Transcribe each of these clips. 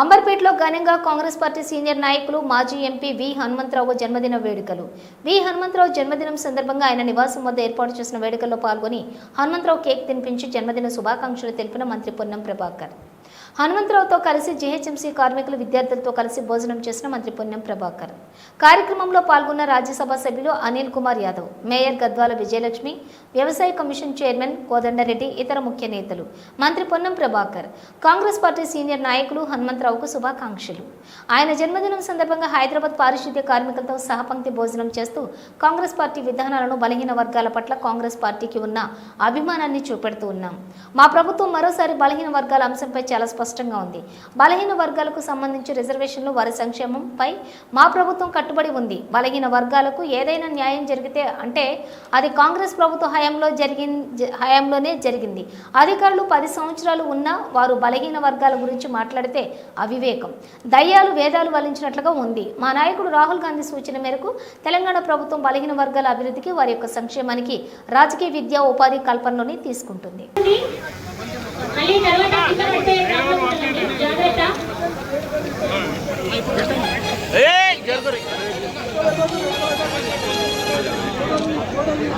అంబర్పేటలో ఘనంగా Congress party senior నాయకులు మాజీ ఎంపీ వి హనుమంతరావు జన్మదిన వేడుకలు. వి హనుమంతరావు జన్మదినం సందర్భంగా ఆయన నివాసం వద్ద ఏర్పాటు చేసిన వేడుకల్లో పాల్గొని హనుమంతరావు కేక్ తినిపించి జన్మదిన శుభాకాంక్షలు తెలిపిన మంత్రి పొన్నం ప్రభాకర్. హనుమంతరావుతో కలిసి జీహెచ్ఎంసీ కార్మికులు విద్యార్థులతో కలిసి భోజనం చేసిన మంత్రి పొన్నం ప్రభాకర్. కార్యక్రమంలో పాల్గొన్న రాజ్యసభ సభ్యులు అనిల్ కుమార్ యాదవ్ మేయర్ గద్వాల విజయలక్ష్మి వ్యవసాయ కమిషన్ చైర్మన్ కోదండరెడ్డి ఇతర ముఖ్య నేతలు. మంత్రి పొన్నం ప్రభాకర్ కాంగ్రెస్ పార్టీ సీనియర్ నాయకులు హనుమంతరావుకు శుభాకాంక్షలు. ఆయన జన్మదినం సందర్భంగా హైదరాబాద్ పారిశుద్ధ్య కార్మికులతో సహపంక్తి భోజనం చేస్తూ కాంగ్రెస్ పార్టీ విధానాలను బలహీన వర్గాల పట్ల కాంగ్రెస్ పార్టీకి ఉన్న అభిమానాన్ని చూపెడుతూ ఉన్నాం. మా ప్రభుత్వం మరోసారి బలహీన వర్గాల అంశంపై చాలా స్పష్టంగా ఉంది. బలహీన వర్గాలకు సంబంధించి రిజర్వేషన్లు వారి సంక్షేమంపై మా ప్రభుత్వం కట్టుబడి ఉంది. బలహీన వర్గాలకు ఏదైనా న్యాయం జరిగితే అంటే అది కాంగ్రెస్ ప్రభుత్వ హయాంలో జరిగిన జ- హయాంలోనే జరిగింది. అధికారులు పది సంవత్సరాలు ఉన్నా వారు బలహీన వర్గాల గురించి మాట్లాడితే అవివేకం. దయ్యాలు వేదాలు వలించినట్లుగా ఉంది. మా నాయకుడు రాహుల్ గాంధీ సూచన మేరకు తెలంగాణ ప్రభుత్వం బలహీన వర్గాల అభివృద్ధికి వారి యొక్క సంక్షేమానికి రాజకీయ విద్యా ఉపాధి కల్పనలోని తీసుకుంటుంది. జాగ్రత్త.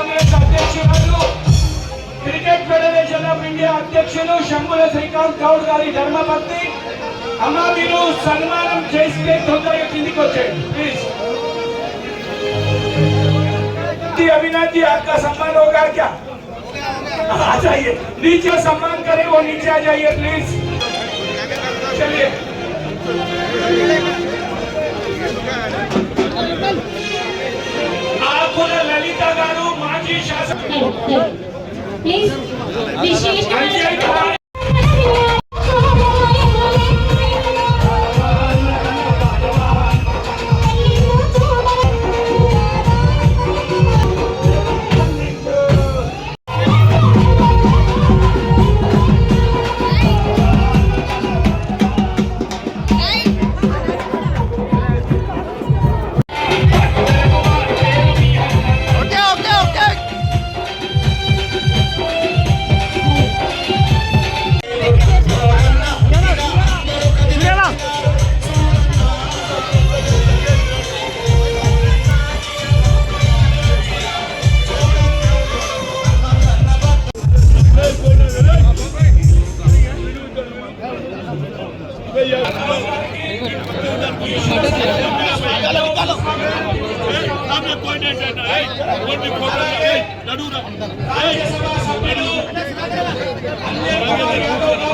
కాంగ్రెస్ అధ్యక్షురాలు క్రికెట్ ఫెడరేషన్ ఆఫ్ ఇండియా అధ్యక్షులు శంభుల శ్రీకాంత్ గౌడ్ గారి ధర్మపత్ని అమ్మ మీరు సన్మానం చేస్తే తొందరగా కిందికి వచ్చేయండి ప్లీజ్ जी अविनाश जी आपका सम्मान होगा क्या आ जाइए नीचे सम्मान करें वो नीचे आ जाइए प्लीज चलिए ఆకుల లలిత గారు మాజీ శాసన విశేష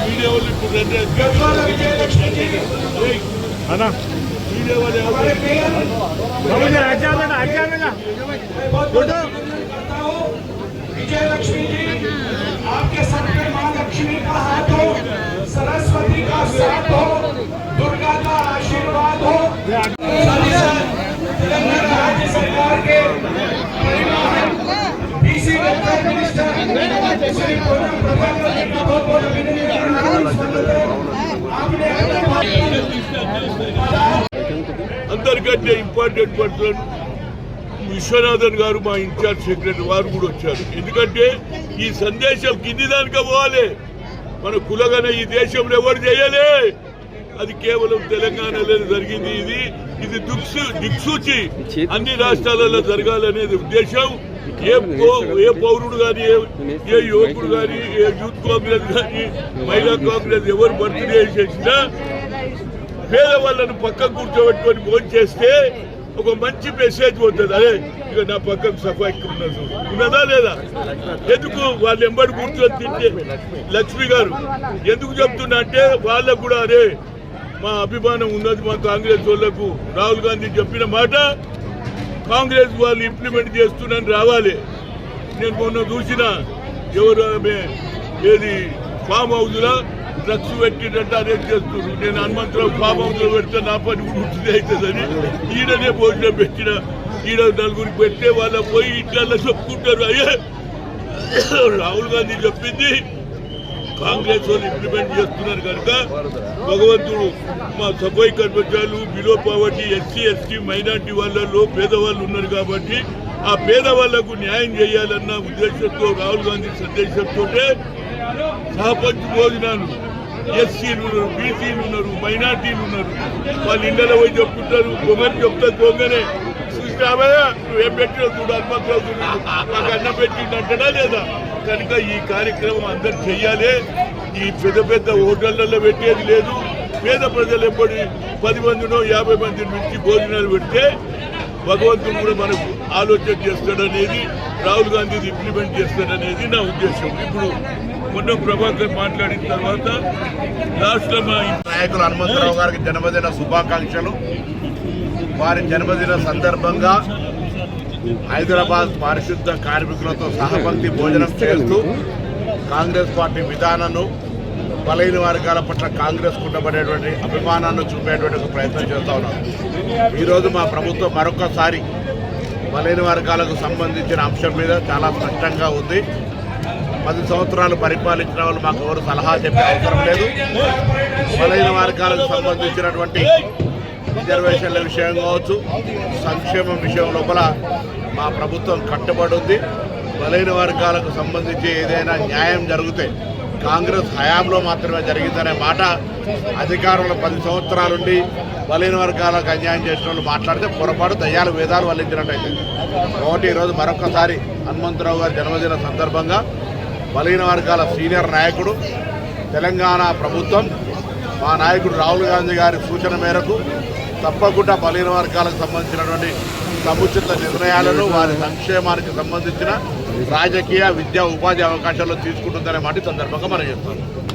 తెలియజేస్తూ గద్వాల విజయలక్ష్మి జీ అందరికంటే ఇంపార్టెంట్ పర్సన్ విశ్వనాథన్ గారు మా ఇన్ఛార్జ్ సెక్రటరీ వారు కూడా వచ్చారు. ఎందుకంటే ఈ సందేశం కింది దానికే పోవాలి. మన కులగన ఈ దేశంలో ఎవరు చేయలే? అది కేవలం తెలంగాణలో జరిగింది ఇది. ఇది దిక్సు దిక్సూచి. అన్ని రాష్ట్రాలలో జరగాలనేది ఉద్దేశం. ఏ ఏ పౌరుడు కానీ ఏ యువకుడు కానీ ఏ యూత్ కాంగ్రెస్ కానీ మహిళా కాంగ్రెస్ ఎవరు బర్త్డే చేసినా పేదవాళ్ళను పక్కకు కూర్చోబెట్టుకొని ఫోన్ చేస్తే ఒక మంచి మెసేజ్ పోతుంది అదే ఇక నా పక్కన సఫాయికి ఉన్నది ఉన్నదా లేదా? ఎందుకు వాళ్ళు ఎంబడి కూర్చొని తింటే లక్ష్మి గారు ఎందుకు చెప్తున్నా అంటే వాళ్ళకు కూడా అరే మా అభిమానం ఉన్నది మా కాంగ్రెస్ వాళ్ళకు. రాహుల్ గాంధీ చెప్పిన మాట కాంగ్రెస్ వాళ్ళు ఇంప్లిమెంట్ చేస్తున్నాను రావాలి. నేను మొన్న చూసిన ఎవరు ఆమె ఏది ఫామ్ హౌస్లో డ్రగ్స్ పెట్టినట్టు అరెస్ట్ చేస్తున్నారు. నేను హనుమంతరావు ఫామ్ హౌస్లో పెడితే నా పని కూడా ఉంటుంది అవుతుందని ఈడనే భోజనం పెట్టిన ఈడ నలుగురికి పెడితే వాళ్ళ పోయి ఇట్లా చెప్పుకుంటారు. అయ్యే రాహుల్ గాంధీ చెప్పింది కాంగ్రెస్ వాళ్ళు ఇంప్లిమెంట్ చేస్తున్నారు కనుక భగవంతుడు మా సఫాయి కర్మచారులు below poverty SC ST minority వాళ్ళలో పేదవాళ్ళు ఉన్నారు కాబట్టి ఆ పేదవాళ్ళకు న్యాయం చేయాలన్న ఉద్దేశంతో రాహుల్ గాంధీ సందేశంతో సహపంచ్ భోజనాలు ఎస్సీలు ఉన్నారు బీసీలు ఉన్నారు మైనార్టీలు ఉన్నారు. వాళ్ళ ఇళ్ళలో పోయి చెప్పుకుంటారు బొమ్మని చెప్తారు పోగానే చూసినామయ్యా నువ్వేం పెట్టినా చూడు హనుమంతరావు అన్నం పెట్టిందంటనా లేదా? కనుక ఈ కార్యక్రమం అందరు చెయ్యాలి. ఈ పెద్ద పెద్ద హోటళ్ళలో పెట్టేది లేదు. పేద ప్రజలు ఎప్పటి పది మందినో యాభై మంది నుంచి భోజనాలు పెడితే భగవంతుడు కూడా మనకు ఆలోచన చేస్తాడనేది రాహుల్ గాంధీ ఇంప్లిమెంట్ చేస్తాడనేది నా ఉద్దేశం. ఇప్పుడు మొన్న ప్రభాకర్ మాట్లాడిన తర్వాత లాస్ట్ నాయకులు హనుమంతరావు గారికి జన్మదిన శుభాకాంక్షలు. వారి జన్మదిన సందర్భంగా హైదరాబాద్ పారిశుద్ధ కార్మికులతో సహపంక్తి భోజనం చేస్తూ కాంగ్రెస్ పార్టీ విధానాన్ని బలైన వర్గాల పట్ల కాంగ్రెస్ ఉండబడేటువంటి అభిమానాన్ని చూపేటువంటి ఒక ప్రయత్నం చేస్తూ ఉన్నాం. ఈరోజు మా ప్రభుత్వం మరొకసారి బలైన వర్గాలకు సంబంధించిన అంశం మీద చాలా స్పష్టంగా ఉంది. పది సంవత్సరాలు పరిపాలించిన వాళ్ళు మాకు ఎవరు సలహా చెప్పే అవసరం లేదు. బలైన వర్గాలకు సంబంధించినటువంటి రిజర్వేషన్ల విషయం కావచ్చు సంక్షేమం విషయం లోపల మా ప్రభుత్వం కట్టుబడి ఉంది బలైన వర్గాలకు సంబంధించి ఏదైనా న్యాయం జరిగితే కాంగ్రెస్ హయాంలో మాత్రమే జరిగిందనే మాట అధికారంలో పది సంవత్సరాలుండి బలైన వర్గాలకు అన్యాయం చేసిన వాళ్ళు మాట్లాడితే పొరపాటు దయ్యాలు వేదాలు వల్లించినట్టయితే. కాబట్టి ఈరోజు మరొకసారి హనుమంతరావు గారి జన్మదిన సందర్భంగా బలైన వర్గాల సీనియర్ నాయకుడు తెలంగాణ ప్రభుత్వం మా నాయకుడు రాహుల్ గాంధీ గారి సూచన మేరకు తప్పకుండా బలహీన వర్గాలకు సంబంధించినటువంటి సముచిత నిర్ణయాలను వారి సంక్షేమానికి సంబంధించిన రాజకీయ విద్యా ఉపాధి అవకాశాలు తీసుకుంటుందనే మాట సందర్భంగా మనం చెప్తాను